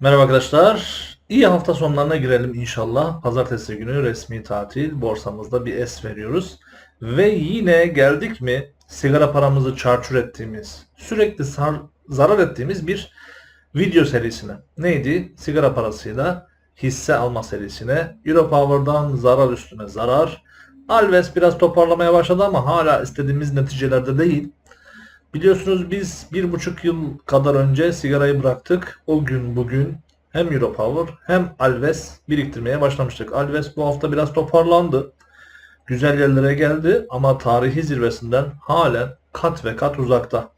Merhaba arkadaşlar. İyi hafta sonlarına girelim inşallah. Pazartesi günü resmi tatil. Borsamızda bir es veriyoruz. Ve yine geldik mi sigara paramızı çarçur ettiğimiz, sürekli sar- zarar ettiğimiz bir video serisine. Neydi? Sigara parasıyla hisse alma serisine. Europower'dan zarar üstüne zarar. Alves biraz toparlamaya başladı ama hala istediğimiz neticelerde değil. Biliyorsunuz biz bir buçuk yıl kadar önce sigarayı bıraktık. O gün bugün hem Europower hem Alves biriktirmeye başlamıştık. Alves bu hafta biraz toparlandı. Güzel yerlere geldi ama tarihi zirvesinden halen kat ve kat uzakta.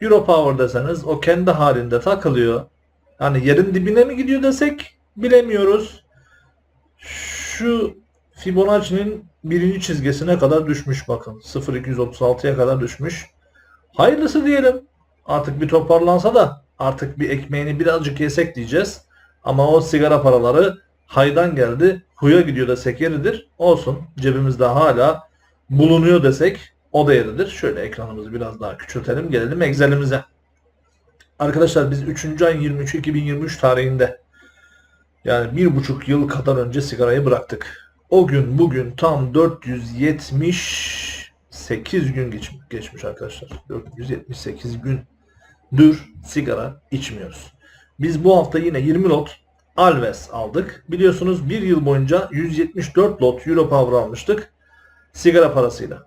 Europower deseniz o kendi halinde takılıyor. Yani yerin dibine mi gidiyor desek bilemiyoruz. Şu Fibonacci'nin birinci çizgisine kadar düşmüş bakın. 0.236'ya kadar düşmüş. Hayırlısı diyelim. Artık bir toparlansa da artık bir ekmeğini birazcık yesek diyeceğiz. Ama o sigara paraları haydan geldi. Huya gidiyor desek yeridir. Olsun. Cebimizde hala bulunuyor desek o da yeridir. Şöyle ekranımızı biraz daha küçültelim. Gelelim Excel'imize. Arkadaşlar biz 3. ayın 23 2023 tarihinde yani bir buçuk yıl kadar önce sigarayı bıraktık. O gün bugün tam 478 gün geç, geçmiş arkadaşlar. 478 gündür sigara içmiyoruz. Biz bu hafta yine 20 lot Alves aldık. Biliyorsunuz bir yıl boyunca 174 lot Europower almıştık sigara parasıyla.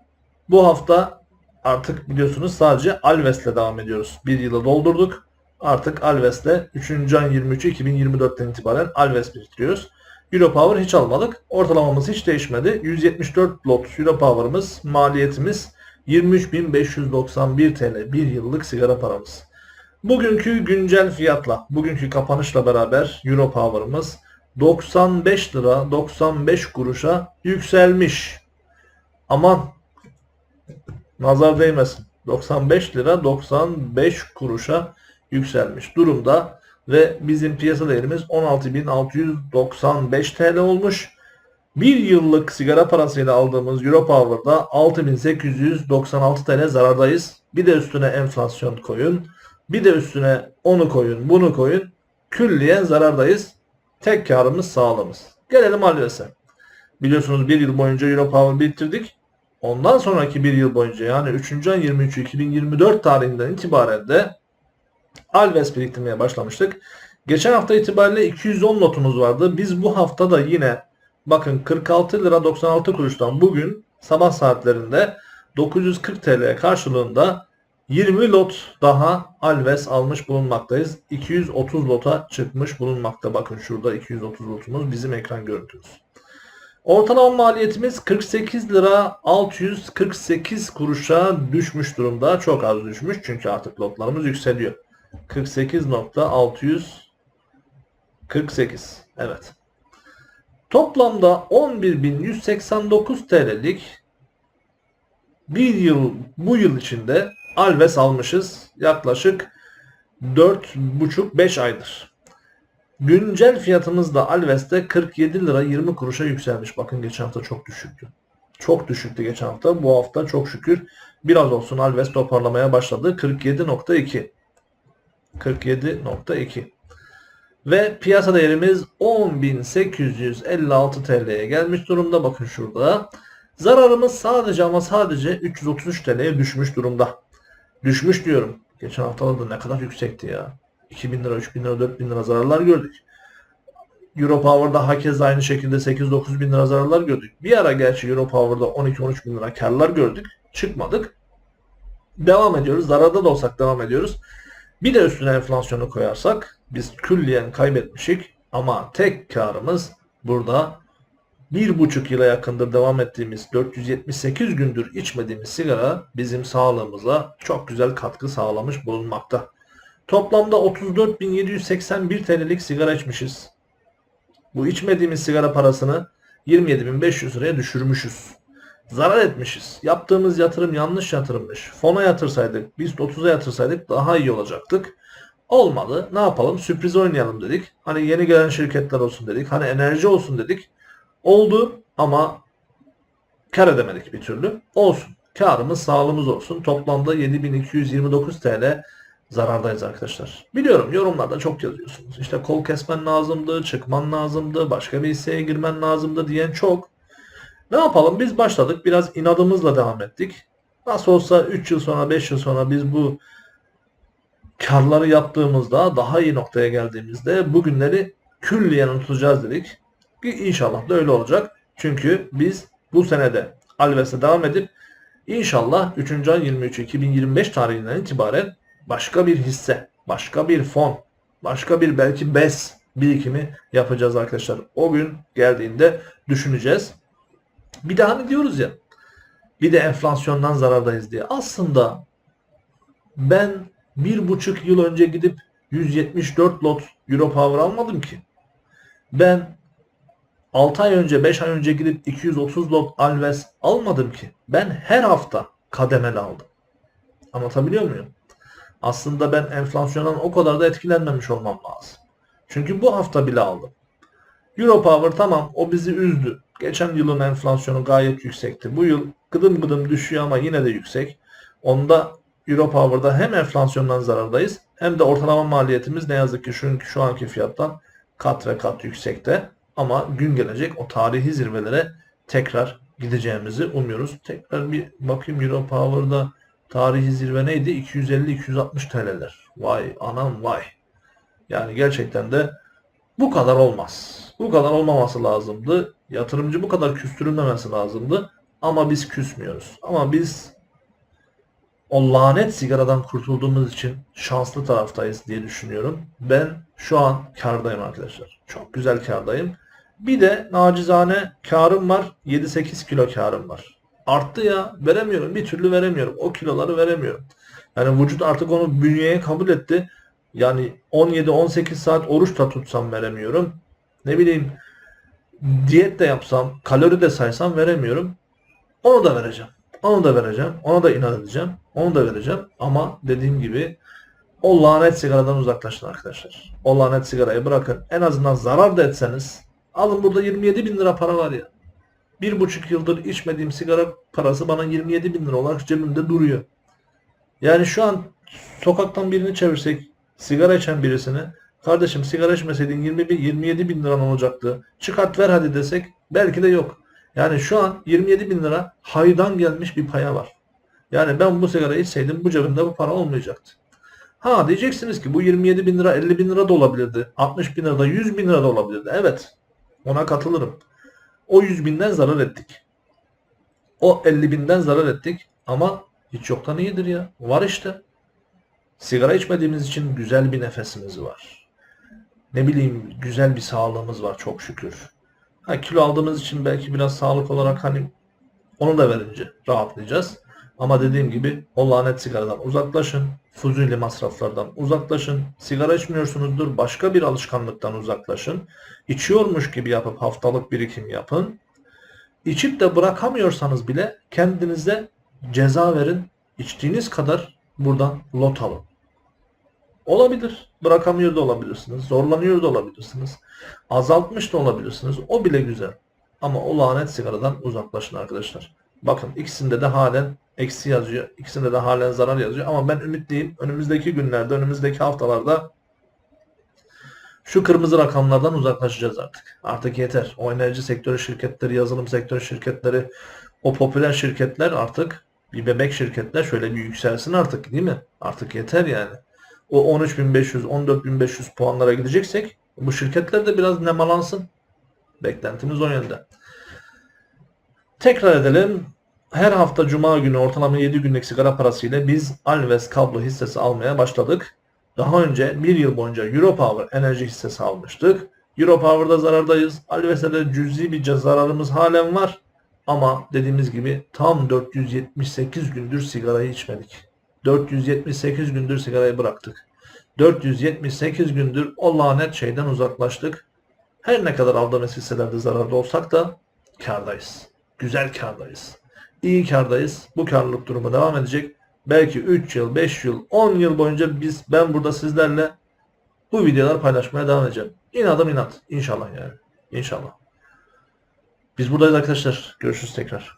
Bu hafta artık biliyorsunuz sadece Alves'le devam ediyoruz. Bir yıla doldurduk. Artık Alves'le 3. ayın 23'ü 2024'ten itibaren Alves biriktiriyoruz. Europower hiç almadık. Ortalamamız hiç değişmedi. 174 lot Europower'ımız, maliyetimiz 23.591 TL bir yıllık sigara paramız. Bugünkü güncel fiyatla, bugünkü kapanışla beraber Europower'ımız 95 lira 95 kuruşa yükselmiş. Aman nazar değmesin. 95 lira 95 kuruşa yükselmiş durumda ve bizim piyasa değerimiz 16.695 TL olmuş. Bir yıllık sigara parasıyla aldığımız Europower'da 6896 TL zarardayız. Bir de üstüne enflasyon koyun. Bir de üstüne onu koyun, bunu koyun. Külliyen zarardayız. Tek karımız sağlığımız. Gelelim Alves'e. Biliyorsunuz bir yıl boyunca Europower bitirdik. Ondan sonraki bir yıl boyunca yani 3. ay 23 2024 tarihinden itibaren de Alves biriktirmeye başlamıştık. Geçen hafta itibariyle 210 notumuz vardı. Biz bu hafta da yine bakın 46 lira 96 kuruştan bugün sabah saatlerinde 940 TL karşılığında 20 lot daha Alves almış bulunmaktayız. 230 lota çıkmış bulunmakta. Bakın şurada 230 lotumuz bizim ekran görüntümüz. Ortalama maliyetimiz 48 lira 648 kuruşa düşmüş durumda. Çok az düşmüş çünkü artık lotlarımız yükseliyor. 48.648 Evet. Toplamda 11.189 TL'lik bir yıl bu yıl içinde Alves almışız. Yaklaşık 4,5-5 aydır. Güncel fiyatımız da Alves'te 47 lira 20 kuruşa yükselmiş. Bakın geçen hafta çok düşüktü. Çok düşüktü geçen hafta. Bu hafta çok şükür biraz olsun Alves toparlamaya başladı. 47.2 47.2 ve piyasa değerimiz 10.856 TL'ye gelmiş durumda. Bakın şurada. Zararımız sadece ama sadece 333 TL'ye düşmüş durumda. Düşmüş diyorum. Geçen haftalarda ne kadar yüksekti ya. 2000 lira, 3000 lira, 4000 lira zararlar gördük. Europower'da hakeza aynı şekilde 8-9 bin lira zararlar gördük. Bir ara gerçi Europower'da 12-13 bin lira karlar gördük. Çıkmadık. Devam ediyoruz. Zararda da olsak devam ediyoruz. Bir de üstüne enflasyonu koyarsak biz külliyen kaybetmişik ama tek karımız burada bir buçuk yıla yakındır devam ettiğimiz 478 gündür içmediğimiz sigara bizim sağlığımıza çok güzel katkı sağlamış bulunmakta. Toplamda 34.781 TL'lik sigara içmişiz. Bu içmediğimiz sigara parasını 27.500 liraya düşürmüşüz. Zarar etmişiz. Yaptığımız yatırım yanlış yatırımmış. Fona yatırsaydık, biz 30'a yatırsaydık daha iyi olacaktık. Olmadı. Ne yapalım? Sürpriz oynayalım dedik. Hani yeni gelen şirketler olsun dedik. Hani enerji olsun dedik. Oldu ama kar edemedik bir türlü. Olsun. Karımız sağlığımız olsun. Toplamda 7229 TL zarardayız arkadaşlar. Biliyorum yorumlarda çok yazıyorsunuz. İşte kol kesmen lazımdı, çıkman lazımdı, başka bir hisseye girmen lazımdı diyen çok. Ne yapalım biz başladık biraz inadımızla devam ettik. Nasıl olsa 3 yıl sonra 5 yıl sonra biz bu karları yaptığımızda daha iyi noktaya geldiğimizde bugünleri külliyen unutacağız dedik. Ki İnşallah da öyle olacak. Çünkü biz bu senede Alves'e devam edip inşallah 3. ay 23 2025 tarihinden itibaren başka bir hisse, başka bir fon, başka bir belki BES birikimi yapacağız arkadaşlar. O gün geldiğinde düşüneceğiz. Bir de hani diyoruz ya bir de enflasyondan zarardayız diye. Aslında ben bir buçuk yıl önce gidip 174 lot Euro Power almadım ki. Ben 6 ay önce 5 ay önce gidip 230 lot Alves almadım ki. Ben her hafta kademeli aldım. Anlatabiliyor muyum? Aslında ben enflasyondan o kadar da etkilenmemiş olmam lazım. Çünkü bu hafta bile aldım. Euro Power tamam o bizi üzdü. Geçen yılın enflasyonu gayet yüksekti. Bu yıl gıdım gıdım düşüyor ama yine de yüksek. Onda Euro Power'da hem enflasyondan zarardayız hem de ortalama maliyetimiz ne yazık ki şu, şu anki fiyattan kat ve kat yüksekte. Ama gün gelecek o tarihi zirvelere tekrar gideceğimizi umuyoruz. Tekrar bir bakayım Euro Power'da tarihi zirve neydi? 250-260 TL'ler. Vay anam vay. Yani gerçekten de bu kadar olmaz. Bu kadar olmaması lazımdı. Yatırımcı bu kadar küstürülmemesi lazımdı. Ama biz küsmüyoruz. Ama biz o lanet sigaradan kurtulduğumuz için şanslı taraftayız diye düşünüyorum. Ben şu an kardayım arkadaşlar. Çok güzel kardayım. Bir de nacizane karım var. 7-8 kilo karım var. Arttı ya. Veremiyorum. Bir türlü veremiyorum. O kiloları veremiyorum. Yani vücut artık onu bünyeye kabul etti. Yani 17-18 saat oruç da tutsam veremiyorum. Ne bileyim diyet de yapsam, kalori de saysam veremiyorum. Onu da vereceğim. Onu da vereceğim. Ona da inat edeceğim. Onu da vereceğim. Ama dediğim gibi o lanet sigaradan uzaklaşın arkadaşlar. O lanet sigarayı bırakın. En azından zarar da etseniz alın burada 27 bin lira para var ya. Bir buçuk yıldır içmediğim sigara parası bana 27 bin lira olarak cebimde duruyor. Yani şu an sokaktan birini çevirsek sigara içen birisini kardeşim sigara içmeseydin 21, 27 bin liran olacaktı. Çıkart ver hadi desek belki de yok. Yani şu an 27 bin lira haydan gelmiş bir paya var. Yani ben bu sigara içseydim bu cebimde bu para olmayacaktı. Ha diyeceksiniz ki bu 27 bin lira 50 bin lira da olabilirdi. 60 bin lira da 100 bin lira da olabilirdi. Evet ona katılırım. O 100 binden zarar ettik. O 50 binden zarar ettik ama hiç yoktan iyidir ya. Var işte. Sigara içmediğimiz için güzel bir nefesimiz var. Ne bileyim güzel bir sağlığımız var çok şükür. Ha, kilo aldığımız için belki biraz sağlık olarak hani onu da verince rahatlayacağız. Ama dediğim gibi o lanet sigaradan uzaklaşın. Fuzuli masraflardan uzaklaşın. Sigara içmiyorsunuzdur. Başka bir alışkanlıktan uzaklaşın. İçiyormuş gibi yapıp haftalık birikim yapın. İçip de bırakamıyorsanız bile kendinize ceza verin. İçtiğiniz kadar buradan lot alın. Olabilir. Bırakamıyor da olabilirsiniz. Zorlanıyor da olabilirsiniz. Azaltmış da olabilirsiniz. O bile güzel. Ama o lanet sigaradan uzaklaşın arkadaşlar. Bakın ikisinde de halen eksi yazıyor. İkisinde de halen zarar yazıyor. Ama ben ümitliyim. Önümüzdeki günlerde, önümüzdeki haftalarda şu kırmızı rakamlardan uzaklaşacağız artık. Artık yeter. O enerji sektörü şirketleri, yazılım sektörü şirketleri, o popüler şirketler artık bir bebek şirketler şöyle bir yükselsin artık değil mi? Artık yeter yani. O 13.500, 14.500 puanlara gideceksek bu şirketler de biraz nemalansın. Beklentimiz o yönde. Tekrar edelim. Her hafta cuma günü ortalama 7 günlük sigara parası ile biz Alves kablo hissesi almaya başladık. Daha önce bir yıl boyunca Europower enerji hissesi almıştık. Europower'da zarardayız. Alves'e de cüzi bir zararımız halen var. Ama dediğimiz gibi tam 478 gündür sigarayı içmedik. 478 gündür sigarayı bıraktık. 478 gündür o lanet şeyden uzaklaştık. Her ne kadar aldığımız hisselerde zararda olsak da kardayız. Güzel kardayız. İyi kardayız. Bu karlılık durumu devam edecek. Belki 3 yıl, 5 yıl, 10 yıl boyunca biz ben burada sizlerle bu videolar paylaşmaya devam edeceğim. İnadım inat. İnşallah yani. İnşallah. Biz buradayız arkadaşlar. Görüşürüz tekrar.